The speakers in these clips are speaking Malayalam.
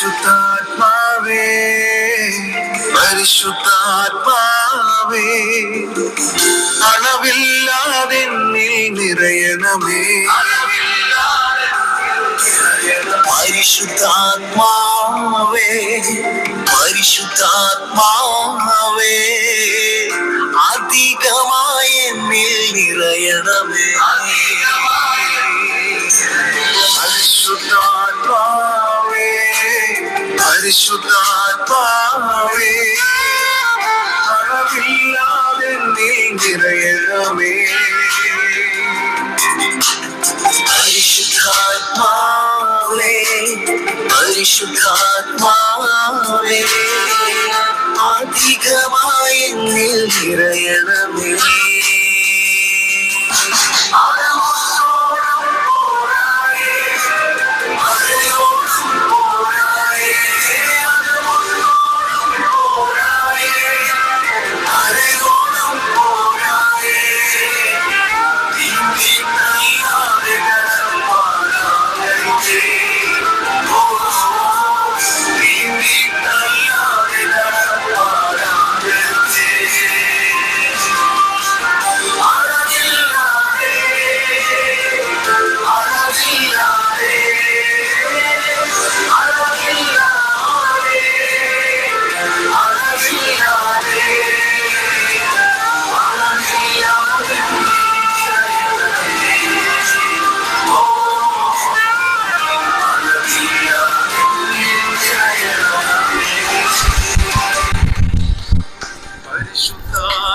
പരിശുദ്ധാത്മാവേ പരിശുദ്ധാത്മാവേ അളവില്ലാതെ നിറയണമേ. പരിശുദ്ധാത്മാവേ പരിശുദ്ധാത്മാവേ അധികമായ എന്നിൽ നിറയണമേ. പരിശുദ്ധാത്മാവേ പരിശുദ്ധാത്മാവേ അളവില്ലാതെ നീ നിറയണമേ പരിശുദ്ധാത്മാവേ പരിശുദ്ധാത്മാവേ അധികമായി എന്നിൽ നിറയണമേ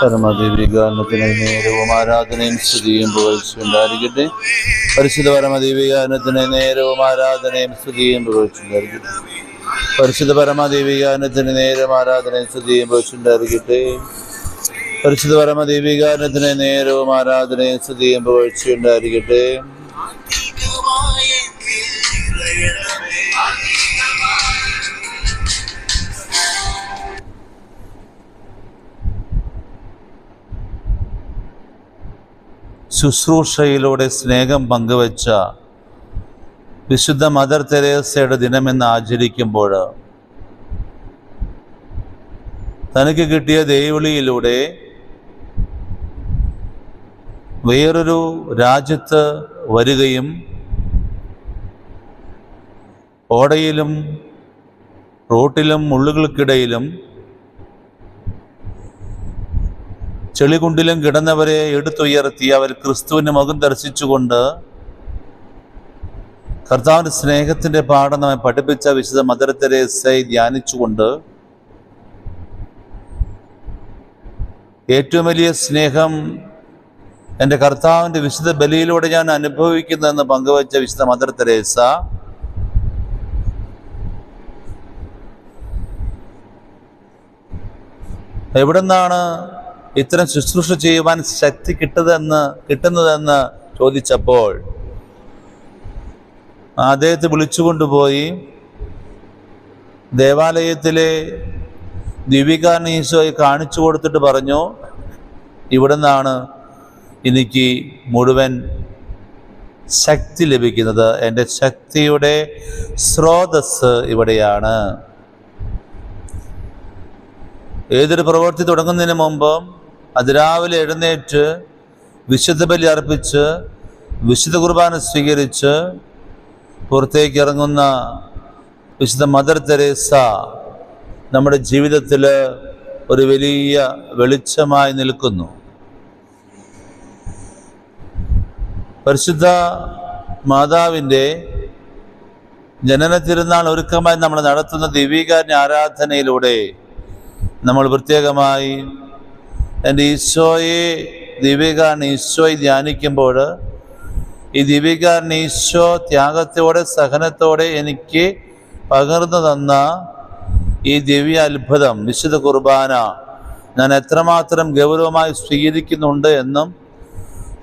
പരമദീപികാരണത്തിന് നേരവും ആരാധനയും സ്തുതിയും പുകഴ്ചയുണ്ടായിരിക്കട്ടെ പരിശുദ്ധ പരമദീപികാരണത്തിന് നേരവും ആരാധനയും സ്തുതിയും പുകഴ്ചയുണ്ടായിരിക്കട്ടെ പരിശുദ്ധ നേരം ആരാധനയും സ്തുതിയും പുകഴ്ചയുണ്ടായിരിക്കട്ടെ പരിശുദ്ധ പരമദീപികാരണത്തിന് നേരവും ആരാധനയും സ്തുതിയും പുകഴ്ചയുണ്ടായിരിക്കട്ടെ ശുശ്രൂഷയിലൂടെ സ്നേഹം പങ്കുവച്ച വിശുദ്ധ മദർ തെരേസയുടെ ദിനമെന്ന് ആചരിക്കുമ്പോൾ തനിക്ക് കിട്ടിയ ദേവിളിയിലൂടെ വേറൊരു രാജ്യത്ത് വരികയും ഓടയിലും റോട്ടിലും മുള്ളുകൾക്കിടയിലും ചെളികുണ്ടിലും കിടന്നവരെ എടുത്തുയർത്തി അവർ ക്രിസ്തുവിന് മുഖം ദർശിച്ചുകൊണ്ട് കർത്താവിന്റെ സ്നേഹത്തിന്റെ പാഠം നമ്മെ പഠിപ്പിച്ച വിശുദ്ധ മദർ തെരേസയെ ധ്യാനിച്ചുകൊണ്ട് ഏറ്റവും വലിയ സ്നേഹം എന്റെ കർത്താവിന്റെ വിശുദ്ധ ബലിയിലൂടെ ഞാൻ അനുഭവിക്കുന്നതെന്ന് പങ്കുവച്ച വിശുദ്ധ മദർ തെരേസ. എവിടെ നിന്നാണ് ഇത്തരം ശുശ്രൂഷ ചെയ്യുവാൻ ശക്തി കിട്ടതെന്ന് കിട്ടുന്നതെന്ന് ചോദിച്ചപ്പോൾ അദ്ദേഹത്തെ വിളിച്ചുകൊണ്ടുപോയി. ദേവാലയത്തിലെ ദിവികാനീശോയെ കാണിച്ചു കൊടുത്തിട്ട് പറഞ്ഞു ഇവിടെ നിന്നാണ് എനിക്ക് മുഴുവൻ ശക്തി ലഭിക്കുന്നത്. എന്റെ ശക്തിയുടെ സ്രോതസ് ഇവിടെയാണ്. ഏതൊരു പ്രവൃത്തി തുടങ്ങുന്നതിന് മുമ്പും അതിരാവിലെ എഴുന്നേറ്റ് വിശുദ്ധ ബലി അർപ്പിച്ച് വിശുദ്ധ കുർബാന സ്വീകരിച്ച് പുറത്തേക്ക് ഇറങ്ങുന്ന വിശുദ്ധ മദർ തെരേസ നമ്മുടെ ജീവിതത്തിൽ ഒരു വലിയ വെളിച്ചമായി നിൽക്കുന്നു. പരിശുദ്ധ മാതാവിന്റെ ജനന തിരുനാൾ ഒരുക്കമായി നമ്മൾ നടത്തുന്ന ദിവ്യകാരന്റെ ആരാധനയിലൂടെ നമ്മൾ പ്രത്യേകമായി എന്റെ ഈശോയെ ദിവ്യകാരൻ ഈശോയെ ധ്യാനിക്കുമ്പോൾ ഈ ദിവ്യകാരൻ ഈശോ ത്യാഗത്തോടെ സഹനത്തോടെ എനിക്ക് പകർന്നു തന്ന ഈ ദിവ്യ അത്ഭുതം വിശുദ്ധ കുർബാന ഞാൻ എത്രമാത്രം ഗൗരവമായി സ്വീകരിക്കുന്നുണ്ട് എന്നും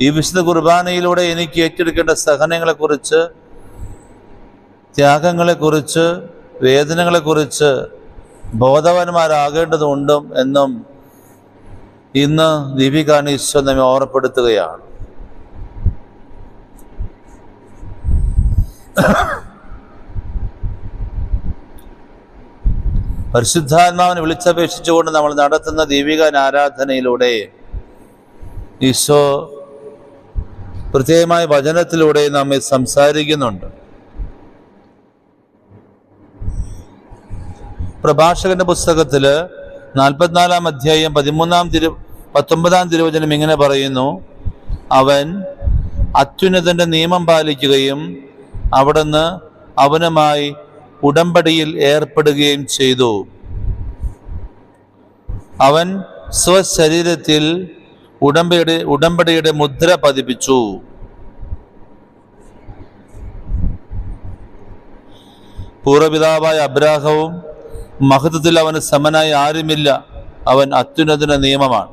ഈ വിശുദ്ധ കുർബാനയിലൂടെ എനിക്ക് ഏറ്റെടുക്കേണ്ട സഹനങ്ങളെക്കുറിച്ച് ത്യാഗങ്ങളെക്കുറിച്ച് വേദനകളെക്കുറിച്ച് ബോധവാന്മാരാകേണ്ടതുണ്ടും എന്നും ഇന്ന് ദീപിക ഈശോ നമ്മെ ഓർമ്മപ്പെടുത്തുകയാണ്. പരിശുദ്ധാത്മാവിനെ വിളിച്ചപേക്ഷിച്ചുകൊണ്ട് നമ്മൾ നടത്തുന്ന ദീപിക ആരാധനയിലൂടെ ഈശോ പ്രത്യേകമായ വചനത്തിലൂടെ നമ്മെ സംസാരിക്കുന്നുണ്ട്. പ്രഭാഷകന്റെ പുസ്തകത്തിൽ നാൽപ്പത്തിനാലാം അധ്യായം പതിമൂന്നാം തിരു പത്തൊമ്പതാം തിരുവചനം ഇങ്ങനെ പറയുന്നു. അവൻ അത്യുന്നതന്റെ നിയമം പാലിക്കുകയും അവിടുന്ന് അവനുമായി ഉടമ്പടിയിൽ ഏർപ്പെടുകയും ചെയ്തു. അവൻ സ്വശരീരത്തിൽ ഉടമ്പയുടെ ഉടമ്പടിയുടെ മുദ്ര പതിപ്പിച്ചു. പൂർവപിതാവായ അബ്രാഹവും മഹത്വത്തിൽ അവന് സമനായി ആരുമില്ല. അവൻ അത്യുന്നതിന നിയമമാണ്.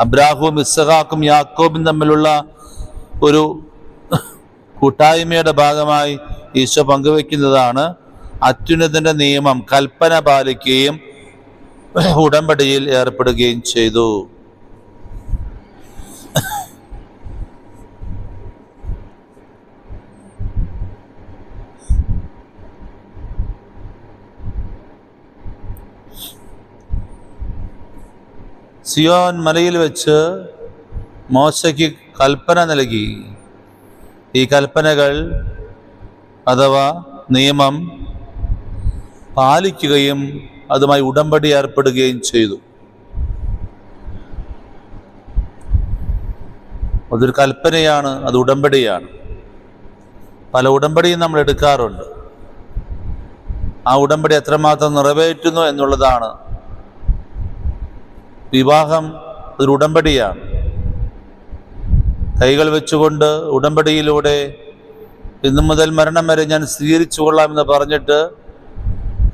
അബ്രാഹും ഇസ്സഹാക്കും യാക്കോബും തമ്മിലുള്ള ഒരു കൂട്ടായ്മയുടെ ഭാഗമായി ഈശോ പങ്കുവെക്കുന്നതാണ് അത്യുന്നതിന്റെ നിയമം കൽപ്പന പാലിക്കുകയും ഉടമ്പടിയിൽ ഏർപ്പെടുകയും ചെയ്തു. സിയോൻ മലയിൽ വെച്ച് മോശയ്ക്ക് കൽപ്പന നൽകി. ഈ കൽപ്പനകൾ അഥവാ നിയമം പാലിക്കുകയും അതുമായി ഉടമ്പടി ഏർപ്പെടുകയും ചെയ്തു. അതൊരു കൽപ്പനയാണ് അത് ഉടമ്പടിയാണ്. പല ഉടമ്പടിയും നമ്മൾ എടുക്കാറുണ്ട്. ആ ഉടമ്പടി എത്രമാത്രം നിറവേറ്റുന്നു എന്നുള്ളതാണ് വിവാഹം ഒരു ഉടമ്പടിയാണ്. കൈകൾ വെച്ചുകൊണ്ട് ഉടമ്പടിയിലൂടെ ഇന്നു മുതൽ മരണം വരെ ഞാൻ സ്വീകരിച്ചു കൊള്ളാമെന്ന് പറഞ്ഞിട്ട്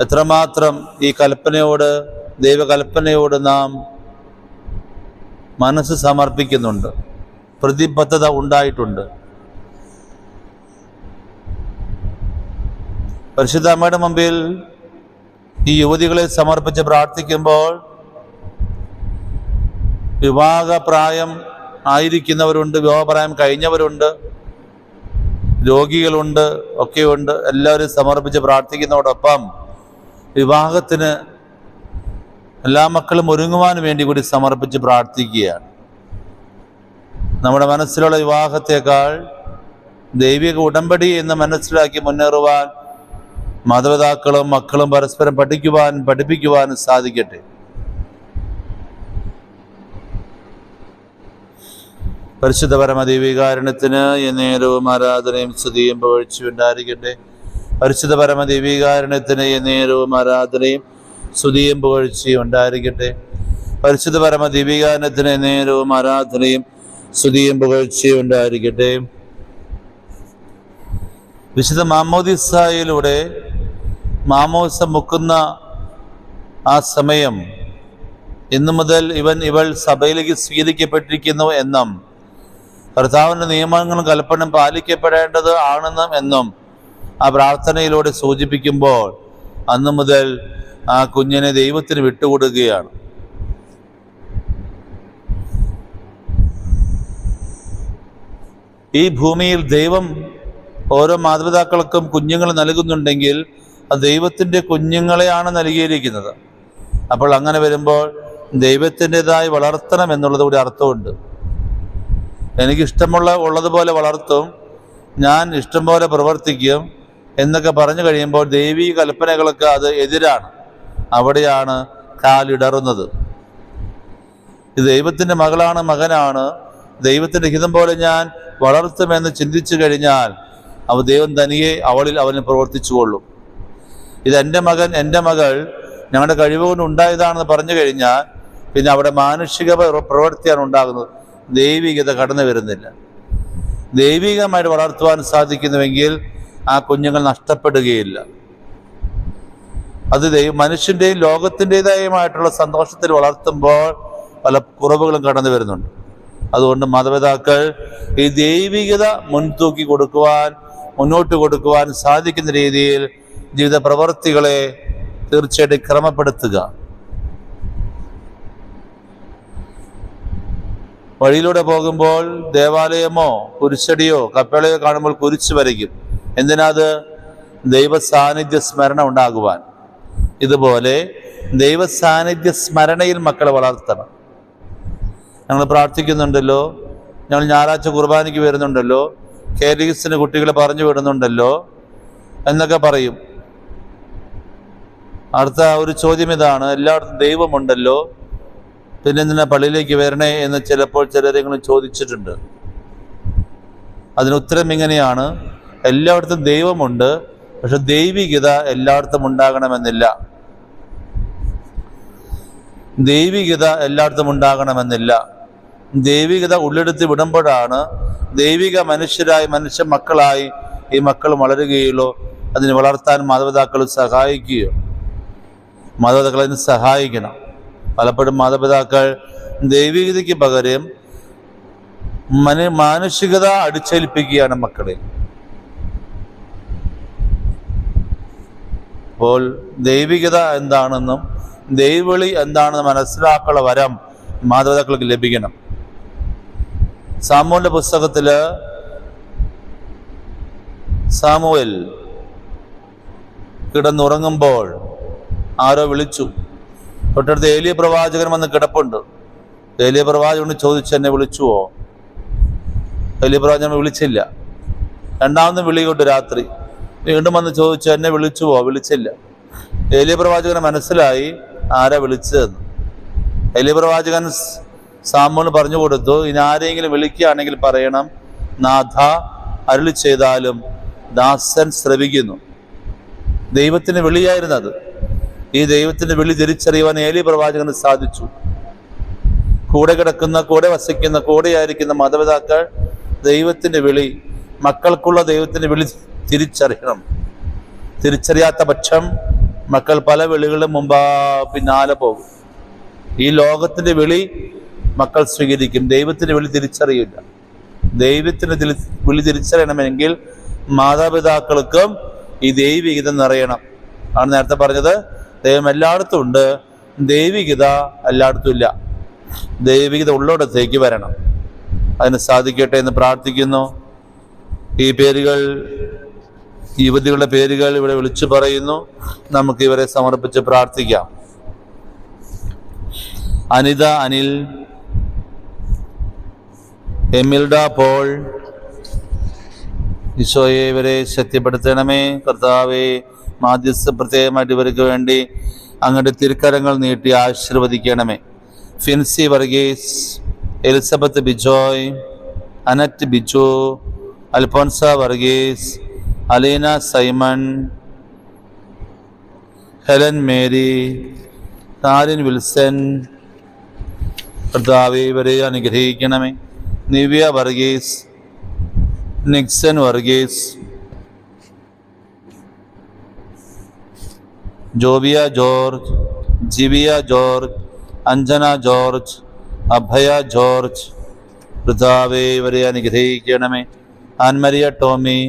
എത്രമാത്രം ഈ കൽപ്പനയോട് ദൈവകൽപ്പനയോട് നാം മനസ്സ് സമർപ്പിക്കുന്നുണ്ട്. പ്രതിബദ്ധത ഉണ്ടായിട്ടുണ്ട്. പരിശുദ്ധ അമ്മയുടെ മുമ്പിൽ ഈ യുവതികളെ സമർപ്പിച്ച് പ്രാർത്ഥിക്കുമ്പോൾ വിവാഹപ്രായം ആയിരിക്കുന്നവരുണ്ട് വിവാഹപ്രായം കഴിഞ്ഞവരുണ്ട് രോഗികളുണ്ട് ഒക്കെയുണ്ട്. എല്ലാവരും സമർപ്പിച്ച് പ്രാർത്ഥിക്കുന്നതോടൊപ്പം വിവാഹത്തിന് എല്ലാ മക്കളും ഒരുങ്ങുവാൻ വേണ്ടി കൂടി സമർപ്പിച്ച് പ്രാർത്ഥിക്കുകയാണ്. നമ്മുടെ മനസ്സിലുള്ള വിവാഹത്തേക്കാൾ ദൈവിക ഉടമ്പടി എന്ന് മനസ്സിലാക്കി മുന്നേറുവാൻ മാതാപിതാക്കളും മക്കളും പരസ്പരം പഠിക്കുവാൻ പഠിപ്പിക്കുവാനും സാധിക്കട്ടെ. പരിശുദ്ധ പരമദീവികാരണത്തിന് എന്നേരവും ആരാധനയും സ്തുതിയും പുകഴ്ചയുണ്ടായിരിക്കട്ടെ പരിശുദ്ധ പരമദീവികാരണത്തിന് എന്നേരവും ആരാധനയും സ്തുതിയും പുകഴ്ചയും ഉണ്ടായിരിക്കട്ടെ. പരിശുദ്ധ പരമദീവികാരണത്തിന് എന്നേരവും ആരാധനയും സ്തുതിയും പുകഴ്ചയും ഉണ്ടായിരിക്കട്ടെ. വിശുദ്ധ മാമോദിസായിലൂടെ മാമോസ മുക്കുന്ന ആ സമയം ഇന്നു മുതൽ ഇവൻ ഇവൾ സഭയിലേക്ക് സ്വീകരിക്കപ്പെട്ടിരിക്കുന്നു എന്നും കർത്താവിന്റെ നിയമങ്ങളും കൽപ്പനയും പാലിക്കപ്പെടേണ്ടത് ആണെന്നും എന്നും ആ പ്രാർത്ഥനയിലൂടെ സൂചിപ്പിക്കുമ്പോൾ അന്നു മുതൽ ആ കുഞ്ഞിനെ ദൈവത്തിന് വിട്ടുകൊടുക്കുകയാണ്. ഈ ഭൂമിയിൽ ദൈവം ഓരോ മാതാപിതാക്കൾക്കും കുഞ്ഞുങ്ങൾ നൽകുന്നുണ്ടെങ്കിൽ ആ ദൈവത്തിന്റെ കുഞ്ഞുങ്ങളെയാണ് നൽകിയിരിക്കുന്നത്. അപ്പോൾ അങ്ങനെ വരുമ്പോൾ ദൈവത്തിന്റെതായി വളർത്തണം എന്നുള്ളത് കൂടി അർത്ഥമുണ്ട്. എനിക്ക് ഇഷ്ടമുള്ള ഉള്ളതുപോലെ വളർത്തും ഞാൻ ഇഷ്ടം പോലെ പ്രവർത്തിക്കും എന്നൊക്കെ പറഞ്ഞു കഴിയുമ്പോൾ ദൈവീ കൽപ്പനകൾക്ക് അത് എതിരാണ്. അവിടെയാണ് കാലിടറുന്നത്. ദൈവത്തിന്റെ മകളാണ് മകനാണ്. ദൈവത്തിന്റെ ഹിതം പോലെ ഞാൻ വളർത്തുമെന്ന് ചിന്തിച്ചു കഴിഞ്ഞാൽ അവ ദൈവം തനിയെ അവളിൽ അവന് പ്രവർത്തിച്ചു കൊള്ളും ഇത് എന്റെ മകൻ എന്റെ മകൾ ഞങ്ങളുടെ കഴിവുകൊണ്ട് ഉണ്ടായതാണെന്ന് പറഞ്ഞു കഴിഞ്ഞാൽ പിന്നെ അവിടെ മാനുഷിക പ്ര- പ്രവൃത്തിയാണ് ഉണ്ടാകുന്നത്. ദൈവികത കടന്നു വരുന്നില്ല. ദൈവികമായിട്ട് വളർത്തുവാൻ സാധിക്കുന്നുവെങ്കിൽ ആ കുഞ്ഞുങ്ങൾ നഷ്ടപ്പെടുകയില്ല. അത് ദൈവ മനുഷ്യന്റെയും ലോകത്തിന്റെതായുമായിട്ടുള്ള സന്തോഷത്തിൽ വളർത്തുമ്പോൾ പല കുറവുകളും കടന്നു വരുന്നുണ്ട്. അതുകൊണ്ട് മാതാപിതാക്കൾ ഈ ദൈവികത മുൻതൂക്കി കൊടുക്കുവാൻ മുന്നോട്ട് കൊടുക്കുവാൻ സാധിക്കുന്ന രീതിയിൽ ജീവിത പ്രവർത്തികളെ തീർച്ചയായിട്ടും ക്രമപ്പെടുത്തുക. വഴിയിലൂടെ പോകുമ്പോൾ ദേവാലയമോ കുരിശടിയോ കപ്പളയോ കാണുമ്പോൾ കുരിച്ചു വരയ്ക്കും. എന്തിനാത്? ദൈവ സാന്നിധ്യ സ്മരണ ഉണ്ടാകുവാൻ. ഇതുപോലെ ദൈവ സാന്നിധ്യ സ്മരണയിൽ മക്കളെ വളർത്തണം. ഞങ്ങൾ പ്രാർത്ഥിക്കുന്നുണ്ടല്ലോ. ഞങ്ങൾ ഞായറാഴ്ച കുർബാനയ്ക്ക് വരുന്നുണ്ടല്ലോ. കേരളീസിന് കുട്ടികളെ പറഞ്ഞു വിടുന്നുണ്ടല്ലോ. എന്നൊക്കെ പറയും. അടുത്ത ഒരു ചോദ്യം ഇതാണ്. എല്ലായിടത്തും ദൈവമുണ്ടല്ലോ. പിന്നെ എന്തിനാ പള്ളിയിലേക്ക് വരണേ എന്ന് ചിലപ്പോൾ ചിലരെങ്കിലും ചോദിച്ചിട്ടുണ്ട്. അതിനുത്തരം ഇങ്ങനെയാണ്. എല്ലായിടത്തും ദൈവമുണ്ട് പക്ഷെ ദൈവികത എല്ലായിടത്തും ഉണ്ടാകണമെന്നില്ല. ദൈവികത എല്ലായിടത്തും ഉണ്ടാകണമെന്നില്ല. ദൈവികത ഉള്ളെടുത്ത് വിടുമ്പോഴാണ് ദൈവിക മനുഷ്യരായി മനുഷ്യ മക്കളായി ഈ മക്കൾ വളരുകയുള്ളൂ. അതിന് വളർത്താൻ മാതാപിതാക്കൾ സഹായിക്കുകയോ മാതാപിതാക്കൾ അതിന് സഹായിക്കണം. പലപ്പോഴും മാതാപിതാക്കൾ ദൈവികതയ്ക്ക് പകരം മന മാനുഷികത അടിച്ചേൽപ്പിക്കുകയാണ് മക്കളെ. അപ്പോൾ ദൈവികത എന്താണെന്നും ദൈവവിളി എന്താണെന്ന് മനസ്സിലാക്കുള്ള വരം മാതാപിതാക്കൾക്ക് ലഭിക്കണം. സാമൂന്റെ പുസ്തകത്തിൽ സാമുവൽ കിടന്നുറങ്ങുമ്പോൾ ആരോ വിളിച്ചു. തൊട്ടടുത്ത് ഏലിയ പ്രവാചകൻ വന്ന് കിടപ്പുണ്ട്. ഏലിയ പ്രവാചകൻ ചോദിച്ചു എന്നെ വിളിച്ചുവോ? ഏലിയ പ്രവാചകൻ വിളിച്ചില്ല. രണ്ടാമതും വിളികൊണ്ട് രാത്രി. വീണ്ടും വന്ന് ചോദിച്ചു എന്നെ വിളിച്ചുവോ? വിളിച്ചില്ല. ഏലിയ പ്രവാചകന് മനസ്സിലായി ആരാ വിളിച്ചതെന്ന്. ഏലിയ പ്രവാചകൻ സാമൂന് പറഞ്ഞു കൊടുത്തു ഇനി ആരെങ്കിലും വിളിക്കുകയാണെങ്കിൽ പറയണം നാഥ അരുളി ചെയ്താലും ദാസൻ ശ്രവിക്കുന്നു. ദൈവത്തിന് വിളിയായിരുന്നത്. ഈ ദൈവത്തിന്റെ വിളി തിരിച്ചറിയുവാൻ ഏലി പ്രവാചകന് സാധിച്ചു. കൂടെ കിടക്കുന്ന കൂടെ വസിക്കുന്ന കൂടെയായിരിക്കുന്ന മാതാപിതാക്കൾ ദൈവത്തിന്റെ വിളി മക്കൾക്കുള്ള ദൈവത്തിന്റെ വിളി തിരിച്ചറിയണം. തിരിച്ചറിയാത്ത പക്ഷം മക്കൾ പല വിളികളും മുമ്പാ പിന്നാലെ പോകും. ഈ ലോകത്തിന്റെ വിളി മക്കൾ സ്വീകരിക്കും. ദൈവത്തിന്റെ വിളി തിരിച്ചറിയില്ല. ദൈവത്തിന്റെ വിളി തിരിച്ചറിയണമെങ്കിൽ മാതാപിതാക്കൾക്കും ഈ ദൈവികത നിറയണം. ആണ് നേരത്തെ പറഞ്ഞത്. ദൈവം എല്ലായിടത്തും ഉണ്ട്. ദൈവികത എല്ലായിടത്തും ഇല്ല. ദൈവികത ഉള്ളിടത്തേക്ക് വരണം. അതിന് സാധിക്കട്ടെ എന്ന് പ്രാർത്ഥിക്കുന്നു. ഈ പേരുകൾ യുവതികളുടെ പേരുകൾ ഇവിടെ വിളിച്ചു പറയുന്നു. നമുക്ക് ഇവരെ സമർപ്പിച്ച് പ്രാർത്ഥിക്കാം. അനിത അനിൽ എമിൽഡ പോൾ ഈശോയെ ഇവരെ ശക്തിപ്പെടുത്തണമേ. കർത്താവെ മാധ്യസ്ഥ പ്രത്യേകമായിട്ട് ഇവർക്ക് വേണ്ടി അങ്ങയുടെ തിരുക്കരങ്ങൾ നീട്ടി ആശീർവദിക്കണമേ. Finsy Varghese Elizabeth Bijoy Annette Biju Alphonsa Varghese Aleena Simon Helen Mary Tharin Wilson കർത്താവെ ഇവരെ അനുഗ്രഹിക്കണമേ. Nivya Varghese Nixon Varghese Jobiya George Jiviya George Anjana George Abhaya George കർത്താവെ ഇവരെ അനുഗ്രഹിക്കണമേ ആൻമരിയ ടോമി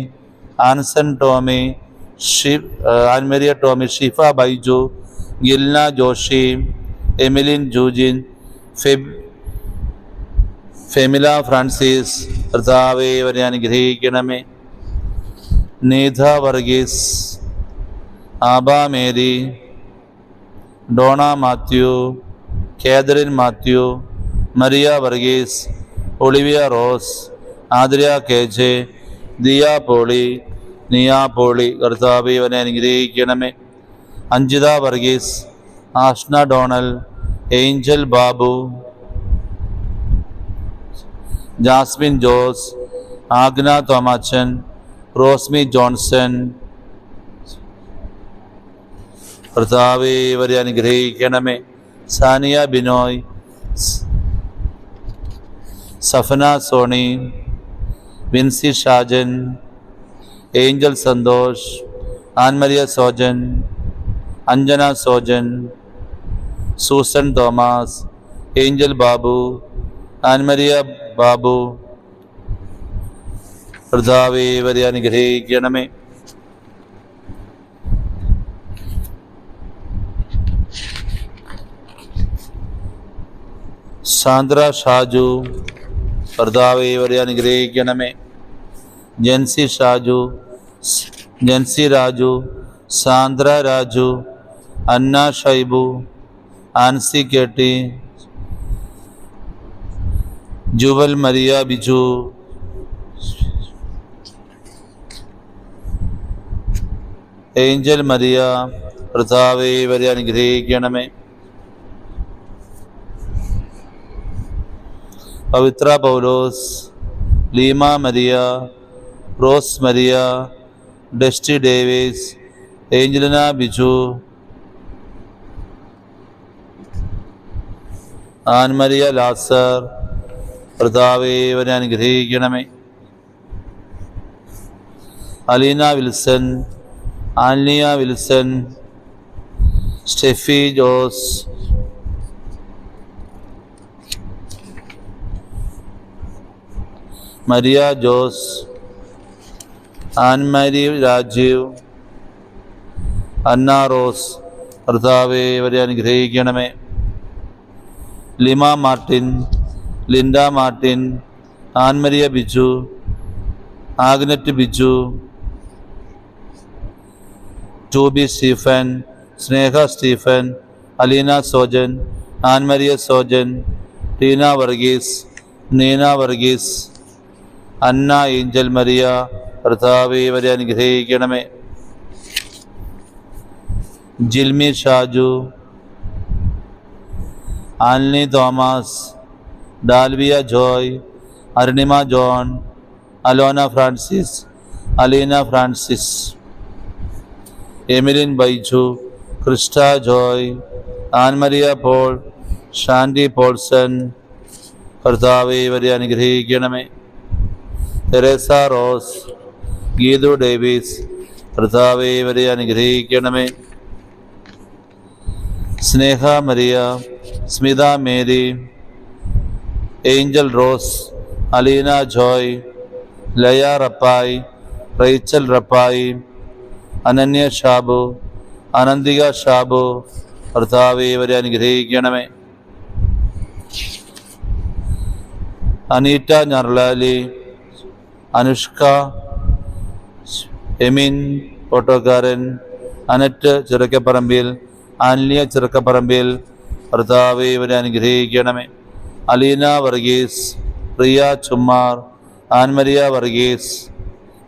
ആൻസൺ ടോമി ഷി ആൻമരിയ ടോമി ഷിഫ ബൈജു ഗിൽന ജോഷി എമിലിൻ ജൂജിൻ ഫെബ് ഫെമില ഫ്രാൻസിസ് കർത്താവെ ഇവരെ അനുഗ്രഹിക്കണമേ Neetha Varghese Aba Mary Donna Mathew Catherine Mathew Maria Varghese Olivia Rose Adriya K J Diya Poly Niya Poly കർത്താവ് ഇവനെ അനുഗ്രഹിക്കണമേ. Anjitha Varghese Ashna Donal Angel Babu Jasmine Jose Agna Thomachan Rosmi Johnson കർത്താവെ ഇവരെ അനുഗ്രഹിക്കണമേ. Saniya Binoy Safana Sony Vincy Shajan Angel Santhosh Annmaria Sojan Anjana Sojan Susan Thomas Angel Babu Annmaria Babu. കർത്താവെ ഇവരെ അനുഗ്രഹിക്കണമേ. സാന്ദ്ര ഷാജു കർത്താവെ ഇവരെ അനുഗ്രഹിക്കണമേ. Jency Shaju Jency Raju Sandra Raju Anna Shaibu Ancy K T Jewel Maria Biju Angel Maria കർത്താവെ ഇവരെ അനുഗ്രഹിക്കണമേ. Pavithra Poulose Leema Maria Rose Maria Desti Davis Angelina Biju Annmaria Lazar കർത്താവെ ഇവരെ അനുഗ്രഹിക്കണമേ Aleena Wilson Anliya Wilson Steffi Jose Maria Jose Annmari Rajeev Anna Rose കർത്താവെ ഇവരെ അനുഗ്രഹിക്കണമേ Lima Martin Linda Martin Annmaria Biju Agnet Biju Toby Stephen Sneha Stephen Aleena Sojan Annmaria Sojan Tina Varghese Nina Varghese Anna Angel Maria കർത്താവെ ഇവരെ അനുഗ്രഹിക്കണമേ. Jilmi Shaju Alni Thomas Dalviya Joy Arunima John Alona Francis Aleena Francis Emilin Baiju Christa Joy Annmaria Paul Shandy Paulson കർത്താവെ ഇവരെ അനുഗ്രഹിക്കണമേ. തെരേസ റോസ് ഗീതു ഡേവിസ് കർത്താവെ വരെ അനുഗ്രഹിക്കണമേ. Sneha Maria Smitha Mary Angel Rose Aleena Joy Laya Rappai Rachel Rappai Ananya Shabu Ananthika Shabu കർത്താവെ ഇവരെ അനുഗ്രഹിക്കണമേ. അനീറ്റ ഞർലാലി അനുഷ്ക എമിൻ ഓട്ടോക്കാരൻ അനറ്റ് ചെറുക്കപ്പറമ്പിൽ അന്യ ചെറുക്കപ്പറമ്പിൽ ഭർത്താവ് ഇവരെ അനുഗ്രഹിക്കണമേ. അലീന വർഗീസ് റിയ ചുമ്മാർ ആൻമരിയ വർഗീസ്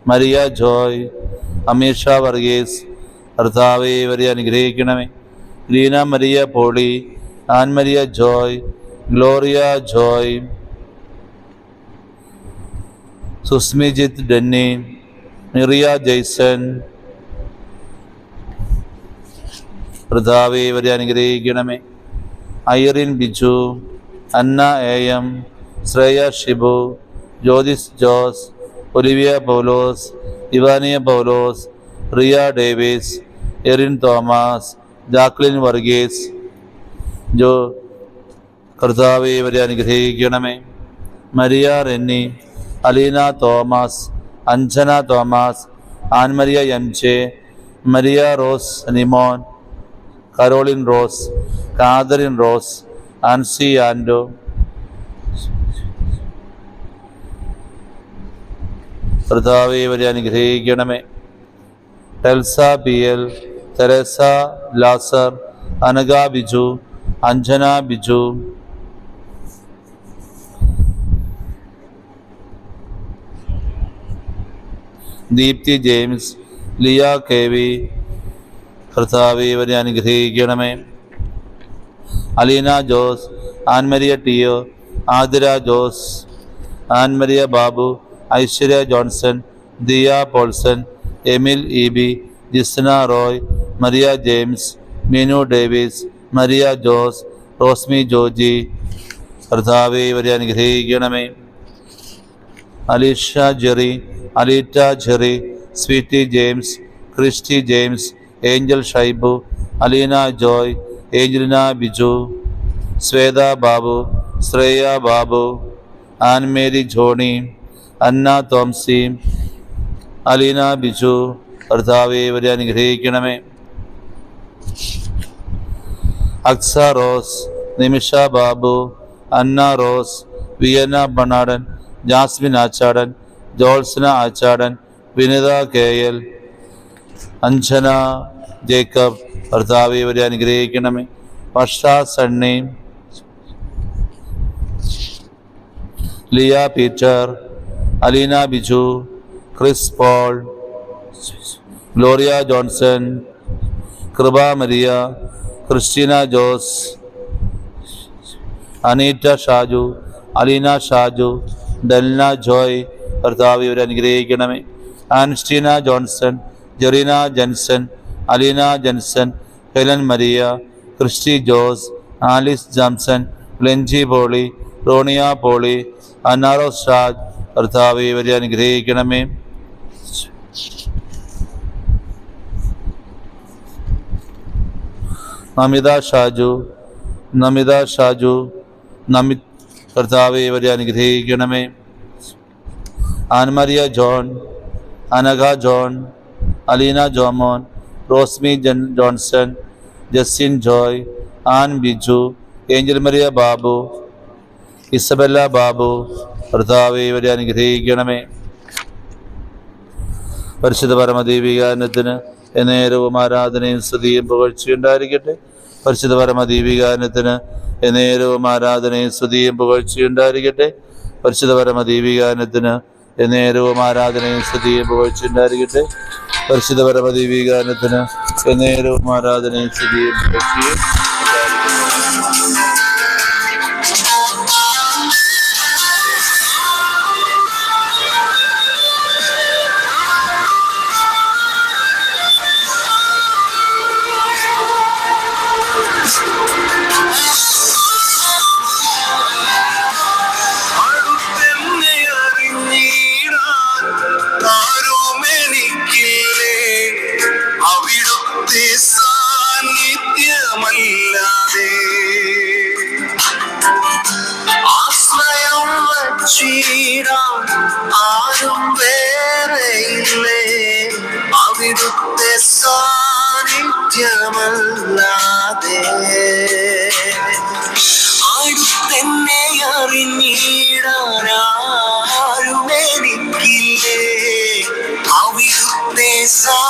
മരിയ ജോയ് അമീഷ വർഗീസ് ഭർത്താവ് ഇവരെ അനുഗ്രഹിക്കണമേ. Leena Maria Poly Annmariya Joy Gloria Joy Susmijith Denny Miriya Jason കർത്താവെ ഇവരെ അനുഗ്രഹിക്കണമേ. Irene Biju Anna A M Shreya Shibu Jyothis Jose Olivia Paulose Ivaniya Paulose Riya Davis Erin Thomas Jacqueline Varghese Jo കർത്താവെ ഇവരെ അനുഗ്രഹിക്കണമേ. Maria Renny Aleena Thomas Anjana Thomas Annmaria M J Maria Rose Nimon Caroline Rose Catherine Rose Ancy Ando. കർത്താവെ ഇവരെ അനുഗ്രഹിക്കണമേ. Telsa P L Teresa Lazar Anagha Biju Anjana Biju Deepthi James Liya K V കർത്താവെ ഇവരെ അനുഗ്രഹിക്കണമേ Aleena Jose Annmariya Tiyo Athira Jose Annmariya Babu Aishwarya Johnson Diya Paulson Emil E B Jisna Roy Maria James Minu Davis Maria Jose Rosmi Joji. കർത്താവെ ഇവരെ അനുഗ്രഹിക്കണമേ Aleesha Jerry Aleetta Jerry Sweety James Christy James Angel Shaibu Aleena Joy Angelina Biju Shwetha Babu Shreya Babu Annmary Johnny Anna Thomsy Aleena Biju കർത്താവെ ഇവരെ അനുഗ്രഹിക്കണമേ. Aksa Rose Nimisha Babu Anna Rose Vienna Banadan Jasmine Achadan Jolsana Achadan Vinitha K L Anjana Jacob കർത്താവ് ഇവരെ അനുഗ്രഹിക്കണമേ. Varsha Sunny Liya Peter Aleena Biju Chris Paul Gloria Johnson Kripa Maria Christina Jose Aneetta Shaju Aleena Shaju Delna Joy കർത്താവ് ഇവരെ അനുഗ്രഹിക്കണമേ. Anstina Johnson Jereena Janson Aleena Janson Helen Maria Christy Jose Alice Jamson Lenchi Poly Roniya Poly Annaro Shaj കർത്താവ് ഇവരെ അനുഗ്രഹിക്കണമേ. നമിത ഷാജു നമിത ഷാജു നമി കർത്താവ് ഇവരെ അനുഗ്രഹിക്കണമേ. Annmariya John Anagha John Aleena Jomon Rosmi Johnson Justin Joy Ann Biju Angel Maria Babu Isabella Babu ഭർത്താവ് ഇവരെ അനുഗ്രഹിക്കണമേ. പരിശുദ്ധ പരമദീപികാനത്തിന് എന്നേരവും ആരാധനയും സ്തുതിയും പുകഴ്ചയുണ്ടായിരിക്കട്ടെ പരിശുദ്ധ പരമദീപികാനത്തിന് എന്നേരവും ആരാധനയും സ്തുതിയും പുകഴ്ചയുണ്ടായിരിക്കട്ടെ പരിശുദ്ധ പരമദീപികാനത്തിന് എന്നേരവും ആരാധനയും സ്തുതിയും പുകഴ്ചയുണ്ടായിരിക്കട്ടെ പരിശുദ്ധ പരമദീപികാനത്തിന് എന്നേരവും ആരാധനയും സ്തുതിയും പുകഴ്ചയും ഭേദമല്ലാതെ ആശ്രയം വച്ചീടാൻ ആരും വേറെയില്ലേ അവിടുത്തെ സാന്നിധ്യമല്ലാതെ ആടുത്തെന്നെ അറിഞ്ഞിടാനാരും എനിക്കില്ലേ അവിടുത്തെ സാ